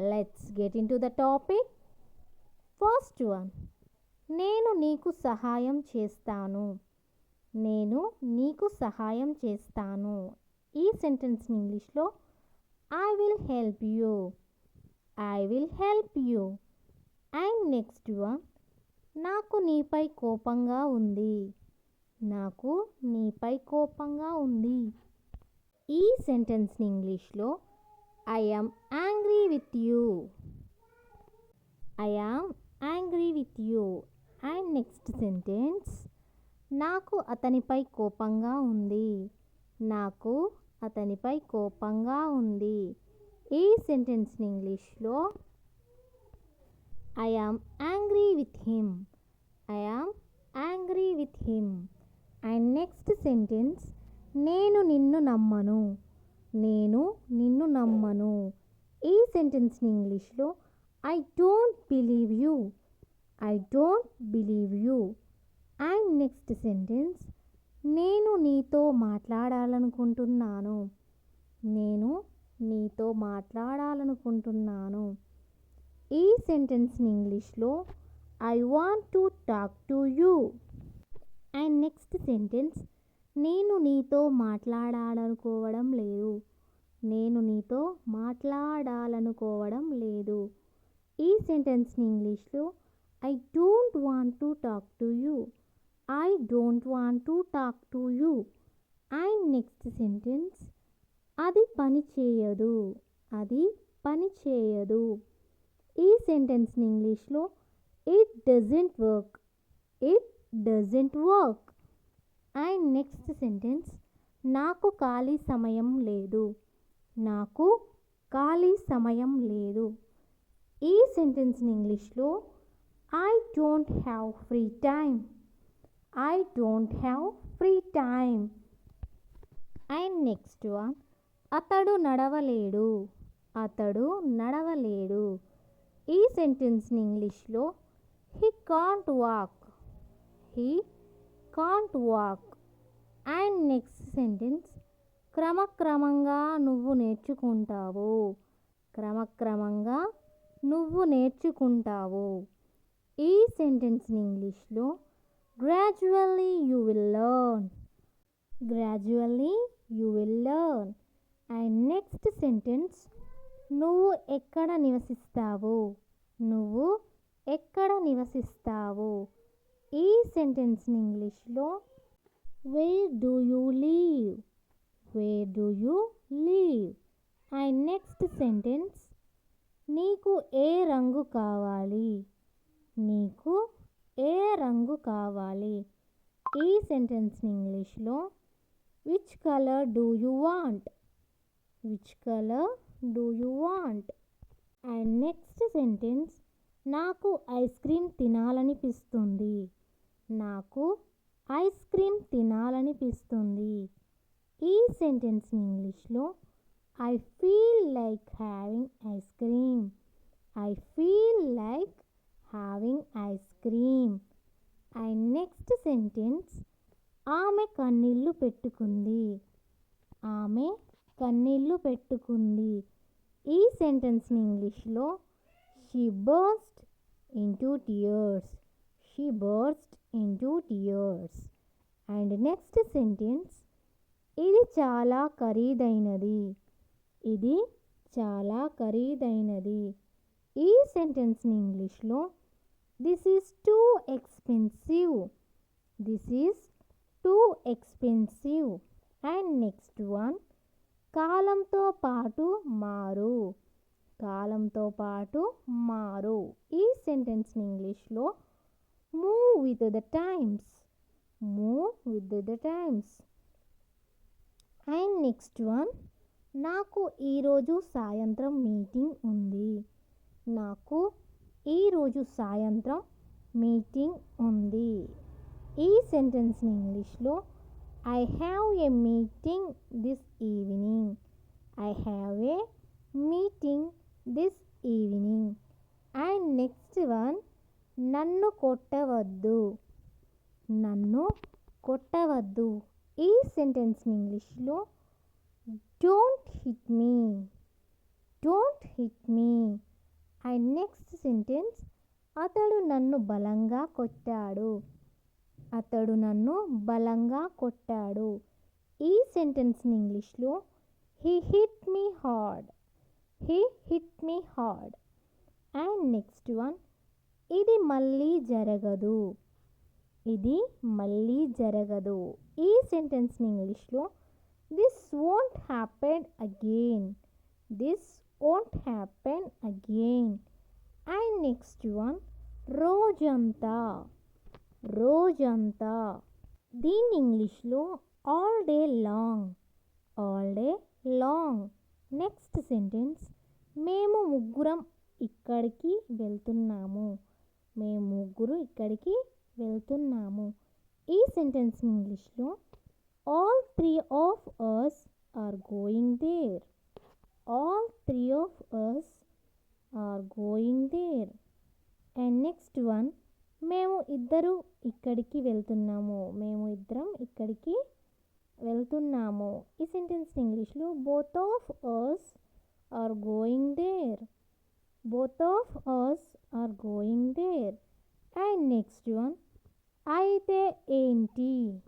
Let's get into the topic first one నేను నీకు సహాయం చేస్తాను. నేను నీకు సహాయం చేస్తాను. ఈ సెంటెన్స్ని ఇంగ్లీష్లో I will help you I will help you and next one నాకు నీపై కోపంగా ఉంది. నాకు నీపై కోపంగా ఉంది. ఈ సెంటెన్స్ని ఇంగ్లీష్లో I angry with you I angry with you and next sentence నాకు అతనిపై కోపంగా ఉంది. నాకు అతనిపై కోపంగా ఉంది. ఈ సెంటెన్స్ని ఇంగ్లీష్లో I am angry with him I am angry with him and next sentence నేను నిన్ను నమ్మను. నేను నిన్ను నమ్మను. ఈ సెంటెన్స్ని ఇంగ్లీష్లో I don't believe you I don't believe you and next sentence నేను నీతో మాట్లాడాలనుకుంటున్నాను. నేను నీతో మాట్లాడాలనుకుంటున్నాను. ఈ సెంటెన్స్ని ఇంగ్లీష్లో I want to talk to you and next sentence నేను నీతో మాట్లాడాలనుకోవడం లేదు. నేను నీతో మాట్లాడాలనుకోవడం లేదు. ఈ సెంటెన్స్ని ఇంగ్లీష్లో I don't want to talk to you. I don't want to talk to you. And next sentence అది పని చేయదు. అది పని చేయదు. ఈ సెంటెన్స్ని ఇంగ్లీష్లో it doesn't work it doesn't work and next sentence నాకు ఖాళీ సమయం లేదు. నాకు ఖాళీ సమయం లేదు. ఈ సెంటెన్స్ని ఇంగ్లీష్లో I don't have free time I don't have free time and next one అతడు నడవలేడు. అతడు నడవలేడు. ఈ సెంటెన్స్ని ఇంగ్లీష్లో he can't walk he can't walk and next sentence క్రమక్రమంగా నువ్వు నేర్చుకుంటావు. క్రమక్రమంగా నువ్వు నేర్చుకుంటావు. ఈ సెంటెన్స్ని ఇంగ్లీష్లో gradually you will learn gradually you will learn and next sentence నువ్వు ఎక్కడ నివసిస్తావు? నువ్వు ఎక్కడ నివసిస్తావు? ఈ సెంటెన్స్ని ఇంగ్లీష్లో where do you live where do you live and next sentence నీకు ఏ రంగు కావాలి? నీకు ఏ రంగు కావాలి? ఈ సెంటెన్స్ని ఇంగ్లీష్లో which colour do you want which colour do you want and next sentence నాకు ఐస్ క్రీమ్ తినాలనిపిస్తుంది. నాకు ఐస్ క్రీమ్ తినాలనిపిస్తుంది. ఈ సెంటెన్స్ని ఇంగ్లీష్లో I feel like having ice cream I feel like having ice cream and next sentence ఆమె కన్నీళ్ళు పెట్టుకుంది. ఆమె కన్నీళ్ళు పెట్టుకుంది. ఈ సెంటెన్స్ని ఇంగ్లీష్లో she burst into tears. She burst into tears and next sentence ఇది చాలా ఖరీదైనది. ఇది చాలా ఖరీదైనది. ఈ సెంటెన్స్ని ఇంగ్లీష్లో this is too expensive this is too expensive and next one కాలంతో పాటు మారు. కాలంతో పాటు మారు. ఈ సెంటెన్స్ని ఇంగ్లీష్లో move with the times move with the times and next one నాకు ఈరోజు సాయంత్రం మీటింగ్ ఉంది. నాకు ఈరోజు సాయంత్రం మీటింగ్ ఉంది. ఈ సెంటెన్స్ని ఇంగ్లీష్లో I have a meeting this evening I have a meeting this evening and next one నన్ను కొట్టవద్దు. నన్ను కొట్టవద్దు. ఈ సెంటెన్స్ని ఇంగ్లీష్లో don't hit me don't hit me and next sentence అతడు నన్ను బలంగా కొట్టాడు. అతడు నన్ను బలంగా కొట్టాడు. ఈ సెంటెన్స్ని ఇంగ్లీష్లో he hit me hard he hit me hard and next one ఇది మళ్ళీ జరగదు. ఇది మళ్ళీ జరగదు. ఈ సెంటెన్స్ని ఇంగ్లీష్లో this won't happen again this won't happen again and next one రోజంతా. రోజంతా. దీన్ని ఇంగ్లీష్లో all day long all day long next sentence మేము ముగ్గురం ఇక్కడికి వెళ్తున్నాము. మేము ముగ్గురు ఇక్కడికి వెళ్తున్నాము. ఈ సెంటెన్స్ ఇంగ్లీష్లో all three of us are going there all three of us are going there and next one మేము ఇద్దరు ఇక్కడికి వెళ్తున్నాము. మేము ఇద్దరం ఇక్కడికి వెళ్తున్నాము. ఈ సెంటెన్స్ ఇంగ్లీష్లో both of us are going there both of us are going there and next one అయితే ఏంటి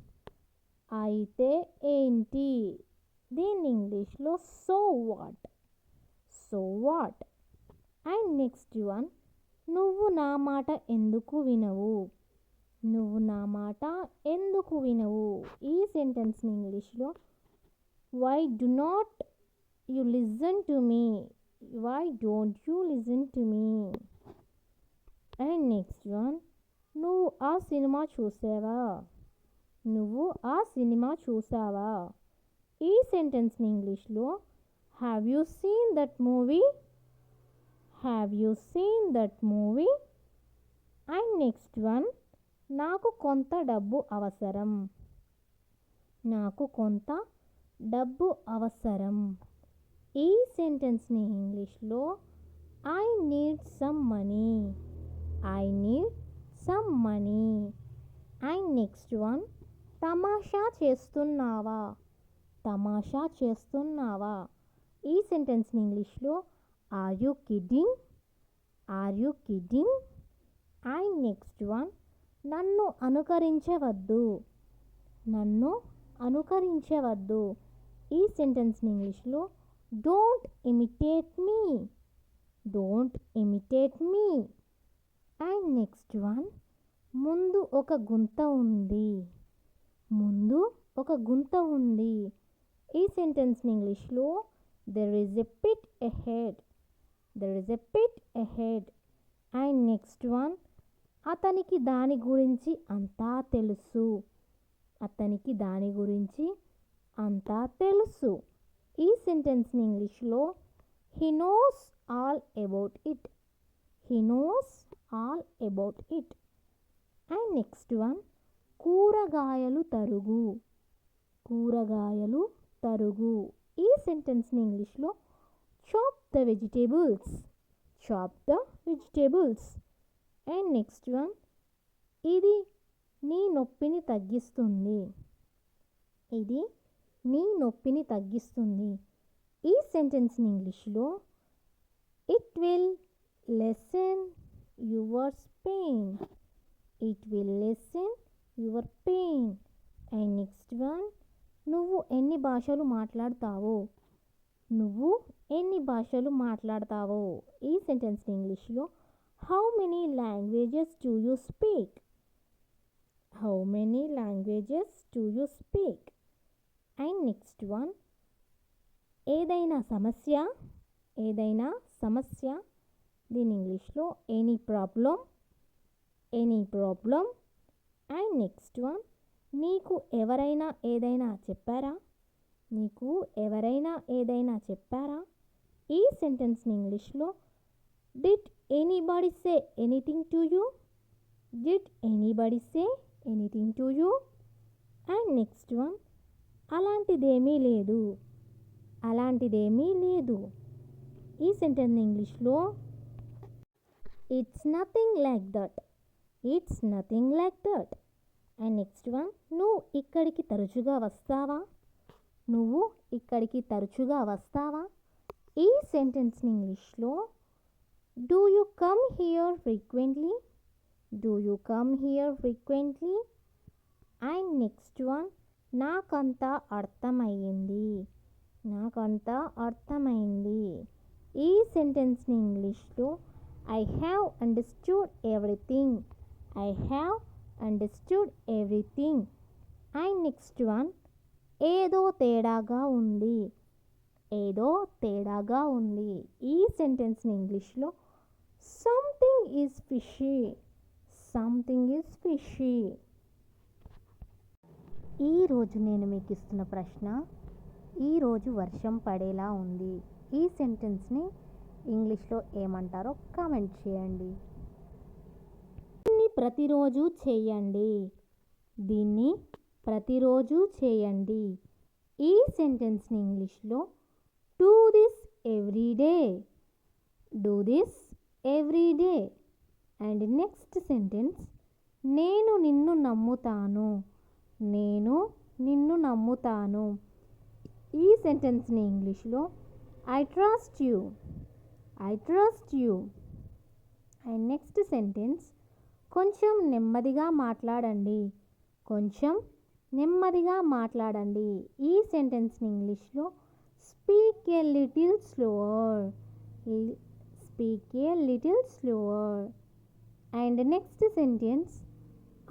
అయితే ఏంటి దీన్ని ఇంగ్లీష్లో so what so what and next one నువ్వు నా మాట ఎందుకు వినవు? నువ్వు నా మాట ఎందుకు వినవు? ఈ సెంటెన్స్ని ఇంగ్లీష్లో why do not you listen to me why don't you listen to me and next one. నువ్వు ఆ సినిమా చూసావా? నువ్వు ఆ సినిమా చూసావా? ఈ సెంటెన్స్ని ఇంగ్లీష్లో have you seen that movie have you seen that movie and next one నాకు కొంత డబ్బు అవసరం. నాకు కొంత డబ్బు అవసరం. ఈ సెంటెన్స్ని ఇంగ్లీష్లో I need some money I need some money and next one తమాషా చేస్తున్నావా? తమాషా చేస్తున్నావా? ఈ సెంటెన్స్ని ఇంగ్లీష్లో are you kidding are you kidding and next one నన్ను అనుకరించవద్దు. నన్ను అనుకరించవద్దు. ఈ సెంటెన్స్ని ఇంగ్లీష్లో don't imitate me don't imitate me and next one ముందు ఒక గుంత ఉంది. ముందు ఒక గుంత ఉంది. ఈ సెంటెన్స్ని ఇంగ్లీష్లో there is a pit ahead there is a pit ahead and next one అతనికి దాని గురించి అంతా తెలుసు. అతనికి దాని గురించి అంతా తెలుసు. ఈ సెంటెన్స్ని ఇంగ్లీష్లో he knows all about it he knows all about it. And next one కూరగాయలు తరుగు. కూరగాయలు తరుగు. ఈ సెంటెన్స్ని ఇంగ్లీష్లో chop the vegetables chop the vegetables and next one ఇది నీ నొప్పిని తగ్గిస్తుంది. ఇది నీ నొప్పిని తగ్గిస్తుంది. ఈ సెంటెన్స్ని ఇంగ్లీష్లో it will lessen yours pain it will lessen your pain and next one నువ్వు ఎన్ని భాషలు మాట్లాడతావో? నువ్వు ఎన్ని భాషలు మాట్లాడతావో? ఈ సెంటెన్స్ ఇంగ్లీష్లో how many languages to you speak how many languages to you speak and next one ఏదైనా సమస్య? ఏదైనా సమస్య? దీని ఇంగ్లీష్లో any problem any problem and next one నీకు ఎవరైనా ఏదైనా చెప్పారా? నీకు ఎవరైనా ఏదైనా చెప్పారా? ఈ సెంటెన్స్ని ఇంగ్లీష్లో did anybody say anything to you did anybody say anything to you and next one అలాంటిదేమీ లేదు అలాంటిదేమీ లేదు ఈ సెంటెన్స్ ఇంగ్లీష్లో it's nothing like that it's nothing like that and next one నువ్వు ఇక్కడికి తరచుగా వస్తావా? నువ్వు ఇక్కడికి తరచుగా వస్తావా? ఈ సెంటెన్స్ని ఇంగ్లీష్లో do you come here frequently do you come here frequently and next one నాకంతా అర్థమయ్యింది. నాకంతా అర్థమైంది ఈ సెంటెన్స్ని ఇంగ్లీష్లో I have understood everything I have understood everything and next one ఏదో తేడాగా ఉంది. ఏదో తేడాగా ఉంది. ఈ సెంటెన్స్ని ఇంగ్లీష్లో something is fishy something is fishy ఈరోజు నేను మీకు ఇస్తున్న ప్రశ్న ఈరోజు వర్షం పడేలా ఉంది. ఈ సెంటెన్స్ని ఇంగ్లీష్లో ఏమంటారో కామెంట్ చేయండి. దీన్ని ప్రతిరోజు చేయండి. దీన్ని ప్రతిరోజు చేయండి. ఈ సెంటెన్స్ని ఇంగ్లీష్లో do this every day. Do this every day. And next sentence నేను నిన్ను నమ్ముతాను. నేను నిన్ను నమ్ముతాను. ఈ సెంటెన్స్ని ఇంగ్లీష్లో I trust you. I trust you and next sentence కొంచెం నెమ్మదిగా మాట్లాడండి. కొంచెం నెమ్మదిగా మాట్లాడండి. ఈ సెంటెన్స్ని ఇంగ్లీష్లో speak a little slower speak a little slower and next sentence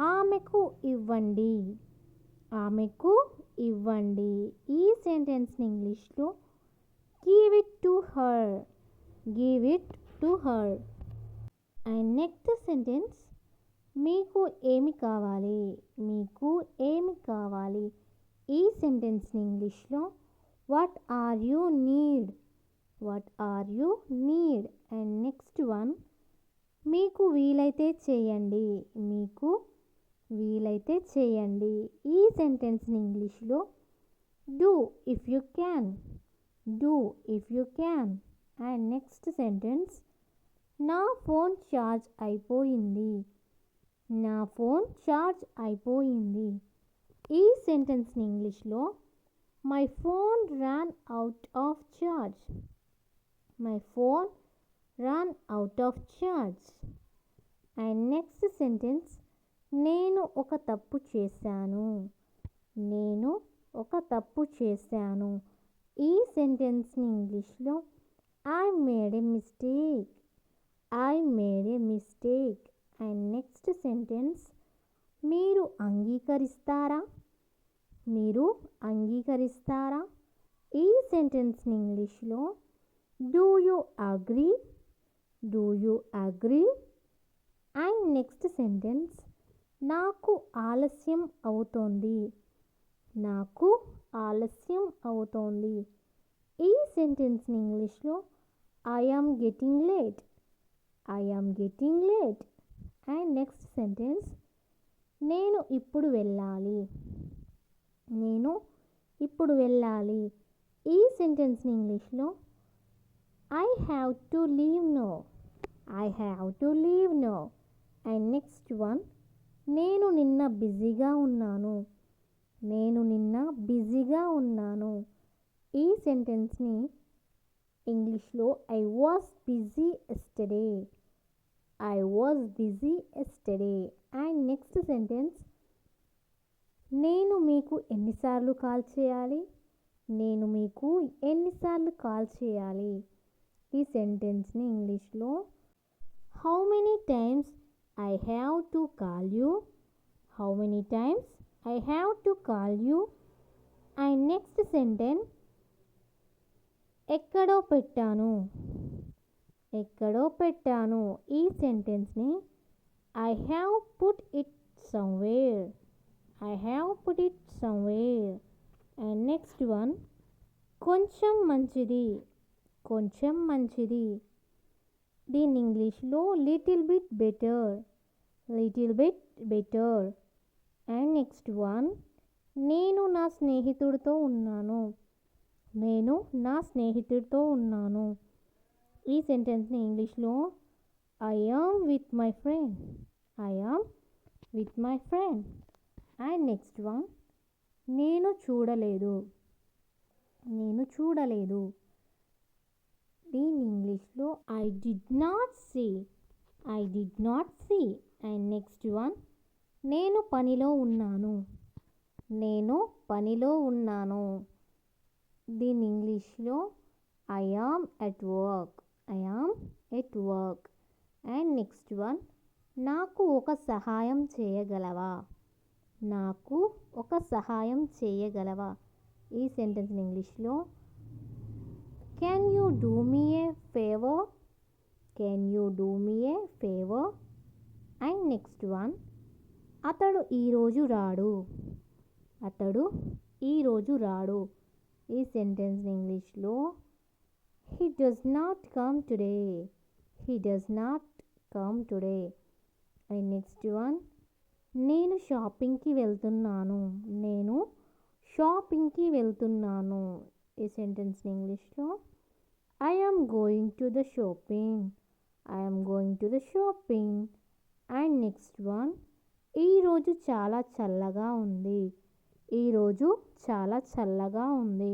ఆమెకు ఇవ్వండి. ఆమెకు ఇవ్వండి. ఈ సెంటెన్స్ని ఇంగ్లీష్లో give it to her give it to her and next sentence మీకు ఏమి కావాలి? మీకు ఏమి కావాలి? ఈ సెంటెన్స్ని ఇంగ్లీష్లో what are you need what are you need and next one మీకు వీలైతే చేయండి. మీకు వీలైతే చేయండి. ఈ సెంటెన్స్ని ఇంగ్లీష్లో do if you can do if you can and next sentence నా ఫోన్ ఛార్జ్ అయిపోయింది. నా ఫోన్ ఛార్జ్ అయిపోయింది. ఈ సెంటెన్స్ని ఇంగ్లీష్లో my phone run out of charge my phone run out of charge and next sentence నేను ఒక తప్పు చేశాను. నేను ఒక తప్పు చేశాను. ఈ సెంటెన్స్ని ఇంగ్లీష్లో I made a mistake I made a mistake and next sentence మీరు అంగీకరిస్తారా? మీరు అంగీకరిస్తారా? ఈ సెంటెన్స్ని ఇంగ్లీష్లో do you agree do you agree and next sentence నాకు ఆలస్యం అవుతోంది. నాకు ఆలస్యం అవుతోంది. ఈ సెంటెన్స్ని ఇంగ్లీష్లో I am getting late I am getting late and next sentence నేను ఇప్పుడు వెళ్ళాలి నేను ఇప్పుడు వెళ్ళాలి. ఈ సెంటెన్స్ని ఇంగ్లీష్లో I have to leave now I have to leave now and next one నేను నిన్న బిజీగా ఉన్నాను నేను నిన్న బిజీగా ఉన్నాను. ఈ సెంటెన్స్ని ఇంగ్లీష్లో I was busy yesterday I was busy yesterday and next sentence నేను మీకు ఎన్నిసార్లు కాల్ చేయాలి? నేను మీకు ఎన్నిసార్లు కాల్ చేయాలి? ఈ సెంటెన్స్ని ఇంగ్లీష్లో how many times I have to call you how many times I have to call you and next sentence ఎక్కడో పెట్టాను. ఎక్కడో పెట్టాను. ఈ సెంటెన్స్ని I have put it somewhere I have put it somewhere and next one కొంచెం మంచిది. కొంచెం మంచిది. దీని ఇంగ్లీష్లో little bit better little bit better and next one నేను నా స్నేహితుడితో ఉన్నాను. నేను నా స్నేహితుడితో ఉన్నాను. ఈ సెంటెన్స్ని ఇంగ్లీష్లో I am with my friend I am with my friend. And next one నేను చూడలేదు నేను చూడలేదు. దీని ఇంగ్లీష్లో I did not see I did not see. And next one నేను పనిలో ఉన్నాను నేను పనిలో ఉన్నాను. దీని ఇంగ్లీష్లో I am at work I am at work and next one నాకు ఒక సహాయం చేయగలవా? నాకు ఒక సహాయం చేయగలవా? ఈ సెంటెన్స్ ఇంగ్లీష్లో can you do me a favour can you do me a favour and next one అతడు ఈరోజు రాడు. అతడు ఈరోజు రాడు. ఈ సెంటెన్స్ని ఇంగ్లీష్లో he does not come today he does not come today and next one నేను షాపింగ్కి వెళ్తున్నాను. నేను షాపింగ్కి వెళ్తున్నాను. ఈ సెంటెన్స్ని ఇంగ్లీష్లో I am going to the shopping I am going to the shopping and next one ఈరోజు చాలా చల్లగా ఉంది. ఈరోజు చాలా చల్లగా ఉంది.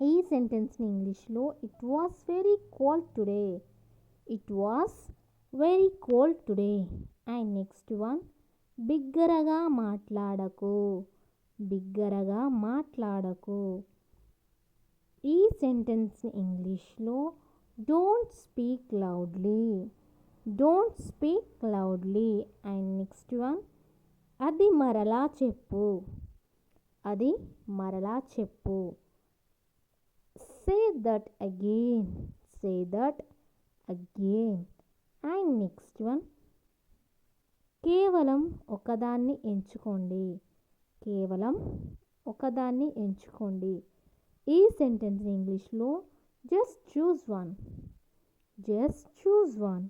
ఈ సెంటెన్స్ని ఇంగ్లీష్లో it was very cold today it was very cold today and next one బిగ్గరగా మాట్లాడకు బిగ్గరగా మాట్లాడకు ఈ సెంటెన్స్ని ఇంగ్లీష్లో don't speak loudly don't speak loudly and next one అది మరలా చెప్పు అది మరలా చెప్పు. Say that again say that again and next one కేవలం ఒకదాన్ని ఎంచుకోండి. కేవలం ఒకదాన్ని ఎంచుకోండి. ఈ సెంటెన్స్ ఇంగ్లీష్లో just choose one just choose one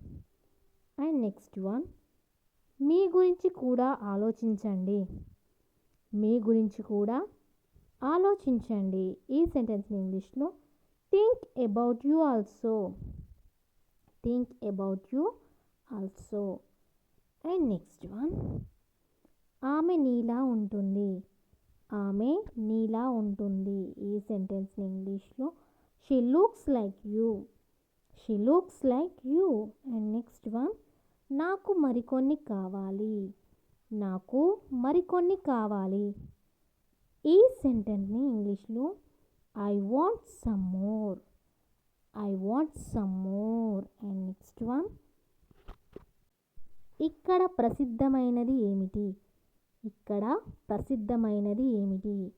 and next one మీ గురించి కూడా ఆలోచించండి. మీ గురించి కూడా ఆలోచించండి. ఈ సెంటెన్స్ని ఇంగ్లీష్లో think about you also think about you also and next one ఆమె నీలా ఉంటుంది. ఆమె నీలా ఉంటుంది. ఈ సెంటెన్స్ని ఇంగ్లీష్లో she looks like you she looks like you and next one నాకు మరికొన్ని కావాలి. నాకు మరికొన్ని కావాలి. ఈ సెంటెన్స్ని ఇంగ్లీష్లో I want some more I want some more and next one ఇక్కడ ప్రసిద్ధమైనది ఏమిటి? ఇక్కడ ప్రసిద్ధమైనది ఏమిటి?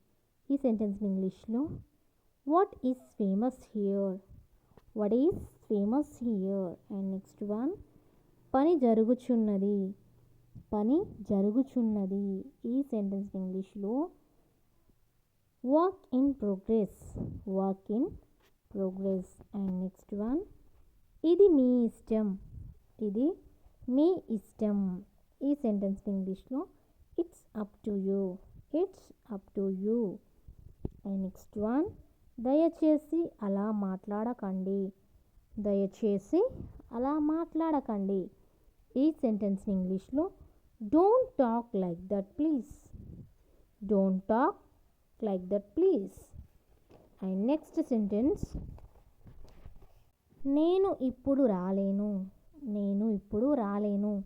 ఈ సెంటెన్స్ ఇంగ్లీష్లో what is famous here what is famous here and next one పని జరుగుచున్నది. పని జరుగుచున్నది. ఈ సెంటెన్స్ ఇంగ్లీష్లో work in progress work in progress and next one ఇది మీ ఇష్టం. ఇది మీ ఇష్టం. ఈ సెంటెన్స్ ఇంగ్లీష్లో it's up to you it's up to you and next one దయచేసి అలా మాట్లాడకండి. దయచేసి అలా మాట్లాడకండి. ఈ సెంటెన్స్ ఇంగ్లీష్లో don't talk like that please don't talk like that please and next sentence నేను ఇప్పుడు రాలేను. నేను ఇప్పుడు రాలేను.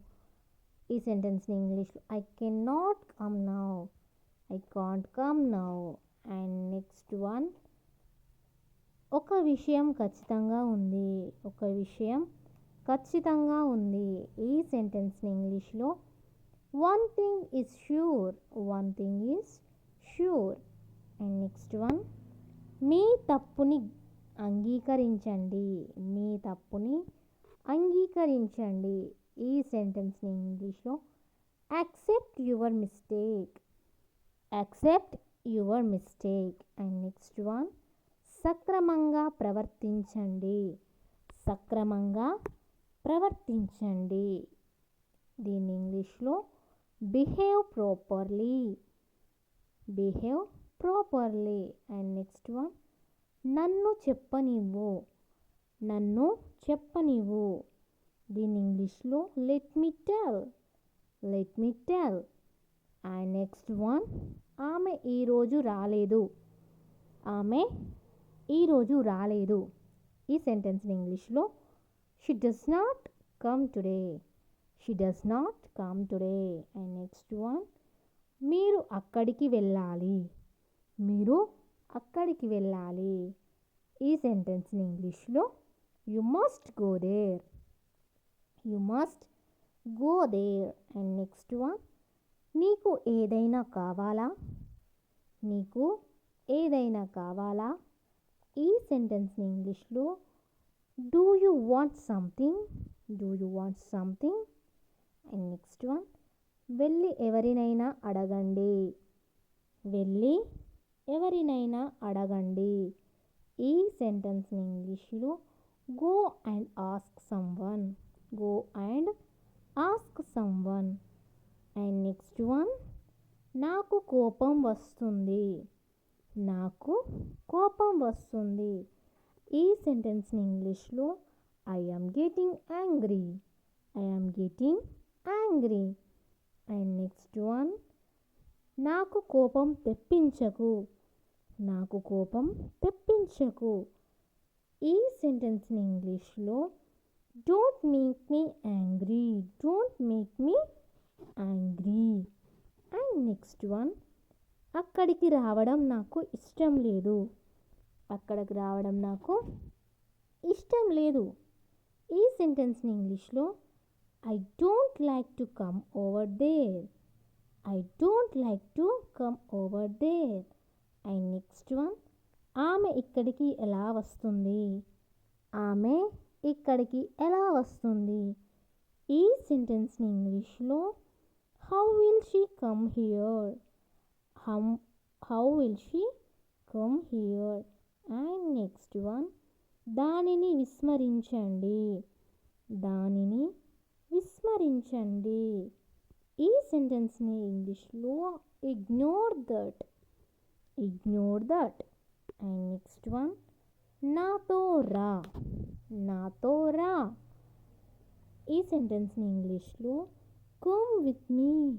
ఈ సెంటెన్స్ని ఇంగ్లీష్లో I can not come now I can't come now and next one ఒక విషయం ఖచ్చితంగా ఉంది. ఒక విషయం ఖచ్చితంగా ఉంది. ఈ సెంటెన్స్ని ఇంగ్లీష్లో one thing is sure one thing is sure and next one మీ తప్పుని అంగీకరించండి. మీ తప్పుని అంగీకరించండి. ఈ సెంటెన్స్ని ఇంగ్లీష్లో accept your mistake accept your mistake and next one సక్రమంగా ప్రవర్తించండి. సక్రమంగా ప్రవర్తించండి. దీన్ని ఇంగ్లీష్లో behave properly behave properly and next one నన్ను చెప్పనివ్వు నన్ను చెప్పనివ్వు దీని ఇంగ్లీష్లో let me tell let me tell and next one ఆమె ఈరోజు రాలేదు ఆమె ఈరోజు రాలేదు ఈ సెంటెన్స్ని ఇంగ్లీష్లో she does not come today she does not come today and next one మీరు అక్కడికి వెళ్ళాలి. మీరు అక్కడికి వెళ్ళాలి. ఈ సెంటెన్స్ని ఇంగ్లీష్లో you must go there you must go there and next one నీకు ఏదైనా కావాలా? నీకు ఏదైనా కావాలా? ఈ సెంటెన్స్ని ఇంగ్లీష్లో do you want something do you want something and next one వెళ్ళి ఎవరినైనా అడగండి. వెళ్ళి ఎవరినైనా అడగండి. ఈ సెంటెన్స్ని ఇంగ్లీష్లో go and ask someone go and ask someone and next one నాకు కోపం వస్తుంది. నాకు కోపం వస్తుంది. ఈ సెంటెన్స్ని ఇంగ్లీష్లో I am getting angry I am getting angry and next one నాకు కోపం తెప్పించకు. నాకు కోపం తెప్పించకు. ఈ సెంటెన్స్ని ఇంగ్లీష్లో don't make me angry don't make me angry and next one అక్కడికి రావడం నాకు ఇష్టం లేదు. అక్కడికి రావడం నాకు ఇష్టం లేదు. ఈ సెంటెన్స్ని ఇంగ్లీష్లో I don't like to come over there I don't like to come over there and next one ఆమె ఇక్కడికి ఎలా వస్తుంది? ఆమె ఇక్కడికి ఎలా వస్తుంది? ఈ సెంటెన్స్ని ఇంగ్లీష్లో how will she come here hmm how will she come here and next one దానిని విస్మరించండి. దానిని విస్మరించండి. ఈ సెంటెన్స్ని ఇంగ్లీష్లో ignore that. Ignore that. And next one నాతో రా. నాతో రా. ఈ సెంటెన్స్ని ఇంగ్లీష్లో come with me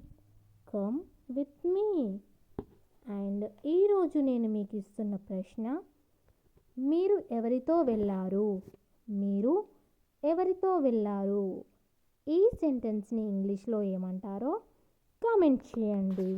come with me and ఈరోజు నేను మీకు ఇస్తున్న ప్రశ్న మీరు ఎవరితో వెళ్ళారు? మీరు ఎవరితో వెళ్ళారు? ఈ సెంటెన్స్ని ఇంగ్లీష్లో ఏమంటారో కామెంట్ చేయండి.